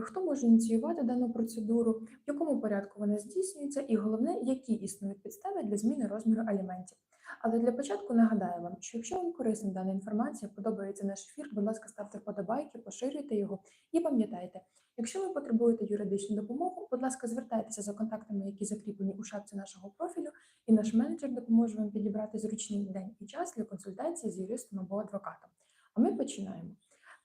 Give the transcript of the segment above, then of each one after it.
хто може ініціювати дану процедуру, в якому порядку вона здійснюється, і головне, які існують підстави для зміни розміру аліментів. Але для початку нагадаю вам, що якщо вам корисна дана інформація, подобається наш ефір, будь ласка, ставте вподобайки, поширюйте його і пам'ятайте, якщо ви потребуєте юридичну допомогу, будь ласка, звертайтеся за контактами, які закріплені у шапці нашого профілю, і наш менеджер допоможе вам підібрати зручний день і час для консультації з юристом або адвокатом. А ми починаємо.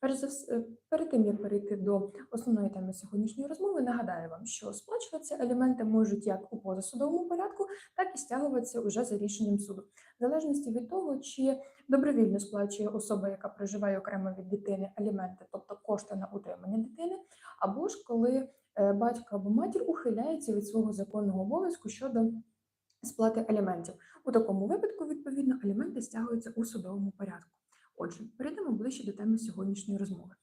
Перш за все, перед тим як перейти до основної теми сьогоднішньої розмови, нагадаю вам, що сплачуватися аліменти можуть як у позасудовому порядку, так і стягуватися уже за рішенням суду, в залежності від того, чи добровільно сплачує особа, яка проживає окремо від дитини аліменти, тобто кошти на утримання дитини, або ж коли е, батько або матір ухиляється від свого законного обов'язку щодо сплати аліментів. У такому випадку, відповідно, аліменти стягуються у судовому порядку. Отже, перейдемо ближче до теми сьогоднішньої розмови.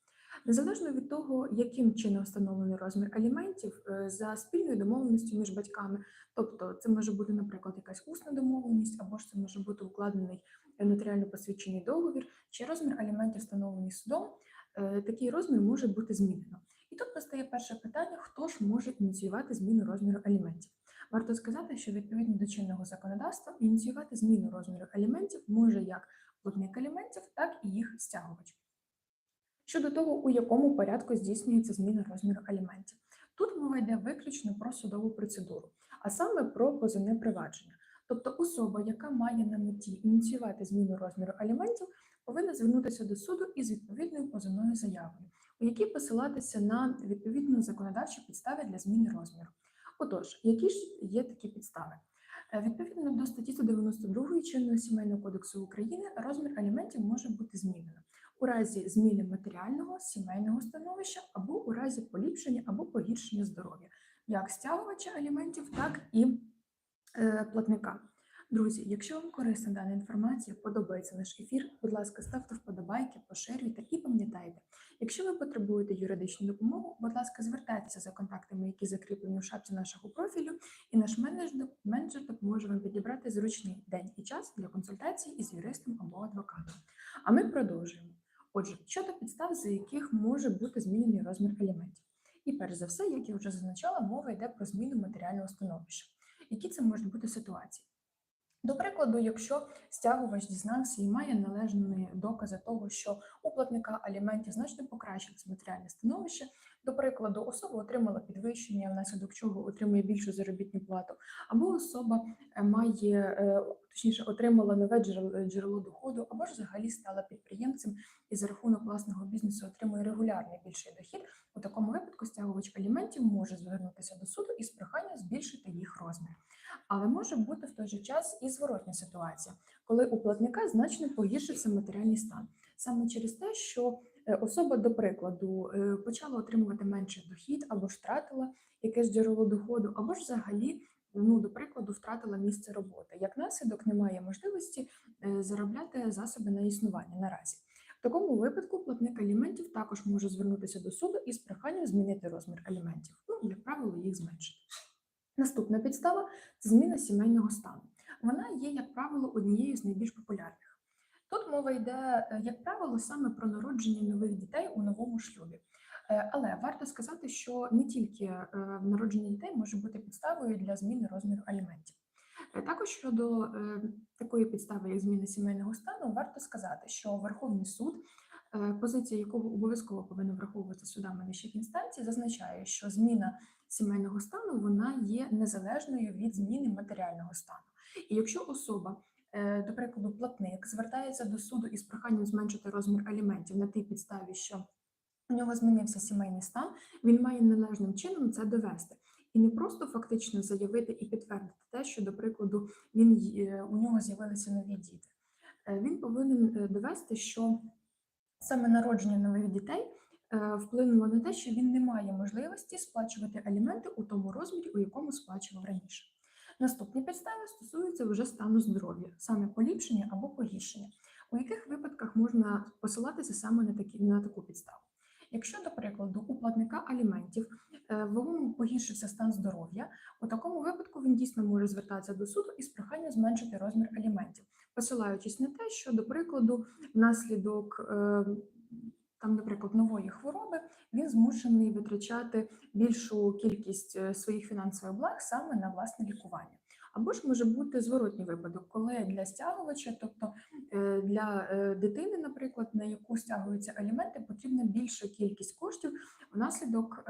Незалежно від того, яким чином встановлений розмір аліментів е, за спільною домовленістю між батьками, тобто це може бути, наприклад, якась усна домовленість, або ж це може бути укладений нотаріально посвідчений договір, чи розмір аліментів встановлений судом, е, такий розмір може бути змінено. І тут постає перше питання: хто ж може ініціювати зміну розміру аліментів? Варто сказати, що відповідно до чинного законодавства ініціювати зміну розміру аліментів може як платник аліментів, так і їх стягувач. Щодо того, у якому порядку здійснюється зміна розміру аліментів. Тут мова йде виключно про судову процедуру, а саме про позовне провадження. Тобто особа, яка має на меті ініціювати зміну розміру аліментів, повинна звернутися до суду із відповідною позовною заявою, у якій посилатися на відповідну законодавчі підстави для зміни розміру. Отож, які ж є такі підстави? Е, Відповідно до статті 192 чинного сімейного кодексу України розмір аліментів може бути змінено у разі зміни матеріального сімейного становища або у разі поліпшення або погіршення здоров'я, як стягувача аліментів, так і е, платника. Друзі, якщо вам корисна дана інформація, подобається наш ефір, будь ласка, ставте вподобайки, поширюйте і пам'ятайте, якщо ви потребуєте юридичну допомогу, будь ласка, звертайтеся за контактами, які закріплені у шапці нашого профілю, і наш менеджер, менеджер допоможе вам підібрати зручний день і час для консультації із юристом або адвокатом. А ми продовжуємо. Отже, щодо підстав, за яких може бути змінений розмір аліментів. І перш за все, як я вже зазначала, мова йде про зміну матеріального становища. Які це можуть бути ситуації? До прикладу, якщо стягувач дізнався і має належні докази того, що у платника аліментів значно покращилось матеріальне становище, до прикладу, особа отримала підвищення, внаслідок чого отримує більшу заробітну плату, або особа е, має е, точніше отримала нове джерело, джерело доходу, або ж взагалі стала підприємцем і за рахунок власного бізнесу отримує регулярний більший дохід. У такому випадку стягувач аліментів може звернутися до суду із проханням збільшити їх розмір. Але може бути в той же час і зворотня ситуація, коли у платника значно погіршився матеріальний стан, саме через те, що е, особа, до прикладу, е, почала отримувати менший дохід або ж втратила якесь джерело доходу, або ж взагалі. Ну, до прикладу, втратила місце роботи. Як наслідок, немає можливості е, заробляти засоби на існування наразі. В такому випадку платник аліментів також може звернутися до суду із проханням змінити розмір аліментів, ну, як правило, їх зменшити. Наступна підстава це зміна сімейного стану. Вона є, як правило, однією з найбільш популярних. Тут мова йде, е, як правило, саме про народження нових дітей у новому шлюбі. Е, Але варто сказати, що не тільки е, народження дітей може бути підставою для зміни розміру аліментів. Також щодо такої підстави, як зміна сімейного стану, варто сказати, що Верховний суд, позиція якого обов'язково повинна враховувати судами вищих інстанцій, зазначає, що зміна сімейного стану вона є незалежною від зміни матеріального стану. І якщо особа, до прикладу, платник звертається до суду із проханням зменшити розмір аліментів на тій підставі, що у нього змінився сімейний стан, він має належним чином це довести. І не просто фактично заявити і підтвердити те, що, до прикладу, він е, у нього з'явилися нові діти. Е, Він повинен е, довести, що саме народження нових дітей вплинуло на те, що він не має можливості сплачувати аліменти у тому розмірі, у якому сплачував раніше. Наступні підстави стосуються вже стану здоров'я, саме поліпшення або погіршення, у яких випадках можна посилатися саме на такі на таку підставу. Якщо, до прикладу, у платника аліментів е, вагомо погіршився стан здоров'я, у такому випадку він дійсно може звертатися до суду із проханням зменшити розмір аліментів, посилаючись на те, що, до прикладу, внаслідок е, там, наприклад, нової хвороби він змушений витрачати більшу кількість е, своїх фінансових благ саме на власне лікування. Або ж може бути зворотній випадок, коли для стягувача, тобто е, для е, дитини, наприклад, на яку стягуються аліменти, потрібна більша кількість коштів внаслідок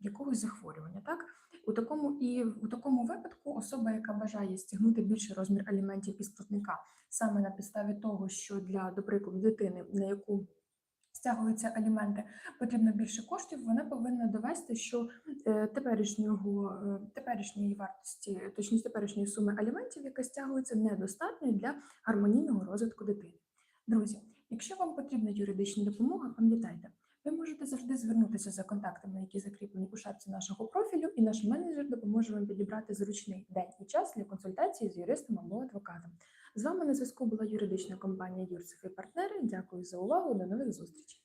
якогось захворювання. Так у такому і у такому випадку особа, яка бажає стягнути більший розмір аліментів із платника, саме на підставі того, що для, до прикладу, дитини, на яку стягуються аліменти, потрібно більше коштів, вона повинна довести, що е, теперішнього е, теперішньої вартості, точніше теперішньої суми аліментів, яка стягується, недостатньо для гармонійного розвитку дитини. Друзі, якщо вам потрібна юридична допомога, пам'ятайте, ви можете завжди звернутися за контактами, які закріплені у шапці нашого профілю, і наш менеджер допоможе вам підібрати зручний день і час для консультації з юристом або адвокатом. З вами на зв'язку була юридична компанія Юрсиф і партнери. Дякую за увагу. До нових зустрічей.